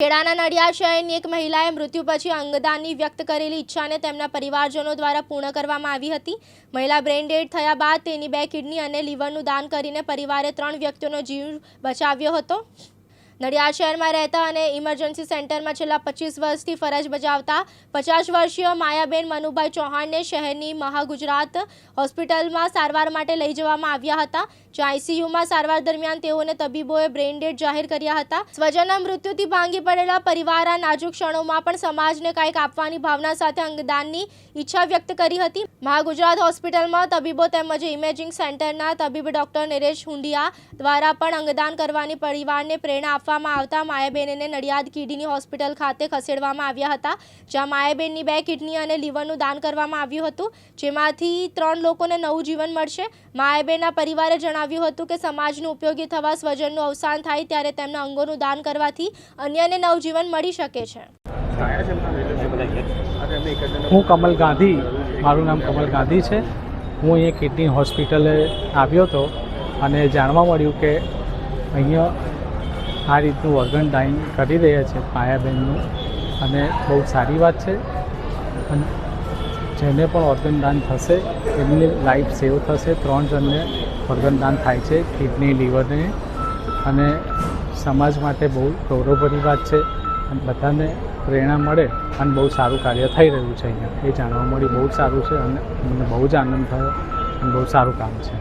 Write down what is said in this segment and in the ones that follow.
ખેડાના નડિયાદ શહેરની એક મહિલાએ મૃત્યુ પછી અંગદાનની વ્યક્ત કરેલી ઈચ્છાને તેમના પરિવારજનો દ્વારા પૂર્ણ કરવામાં આવી હતી. મહિલા બ્રેઇન થયા બાદ તેની બે કિડની અને લીવરનું દાન કરીને પરિવારે ત્રણ વ્યક્તિઓનો જીવ બચાવ્યો હતો. નડિયાદ શહેરમાં રહેતા અને ઇમરજન્સી સેન્ટરમાં છેલ્લા પચીસ વર્ષથી ફરજ બજાવતા પચાસ વર્ષીય માયાબેન મનુભાઈ ચૌહાણને શહેરની મહાગુજરાત હોસ્પિટલમાં સારવાર માટે લઈ જવામાં આવ્યા હતા. જ્યાં આઈસીયુમાં સારવાર દરમિયાન તેઓને તબીબોએ બ્રેઇન ડેડ જાહેર કર્યા હતા. સ્વજનના મૃત્યુથી ભાંગી પડેલા પરિવાર આ નાજુક ક્ષણોમાં પણ સમાજને કંઈક આપવાની ભાવના સાથે અંગદાનની ઈચ્છા વ્યક્ત કરી હતી. મહાગુજરાત હોસ્પિટલમાં તબીબો તેમજ ઇમેજિંગ સેન્ટરના તબીબ ડોક્ટર નરેશ હુંડિયા દ્વારા પણ અંગદાન કરવાની પરિવારને પ્રેરણા આપવામાં આવતા માયાબેનને નડિયાદ કિડની હોસ્પિટલ ખાતે ખસેડવામાં આવ્યા હતા, જ્યાં માયાબેનની બે કિડની અને લીવરનું દાન કરવામાં આવ્યું હતું. જેમાંથી ત્રણ લોકોને નવું જીવન મળશે. માયાબેનના પરિવારે જણાવ્યું હતું કે સમાજનું ઉપયોગી થવા સ્વજનનું અવસાન થાય ત્યારે તેમના અંગોનું દાન કરવાથી અન્યને નવજીવન મળી શકે છે. હું કમલ ગાંધી, મારું નામ કમલ ગાંધી છે. હું અહીંયા કિડની હોસ્પિટલે આવ્યો હતો અને જાણવા મળ્યું કે અહીંયા આ રીતનું ઓર્ગન ડાઈંગ કરી રહ્યા છે પાયાબેનનું. અને બહુ સારી વાત છે. અને જેને પણ ઓર્ગન દાન થશે, એમની લાઈફ સેવ થશે. ત્રણ જણને ઓર્ગન દાન થાય છે કિડની લીવરને અને સમાજ માટે બહુ ગૌરવભરી વાત છે. અને બધાને પ્રેરણા મળે અને બહુ સારું કાર્ય થઈ રહ્યું છે અહીંયા. એ જાણવા મળી બહુ સારું છે અને મને બહુ જ આનંદ થયો અને બહુ સારું કામ છે.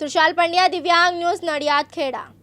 તુષાલ પંડ્યા, દિવ્યાંગ ન્યૂઝ નડિયાદ, ખેડા.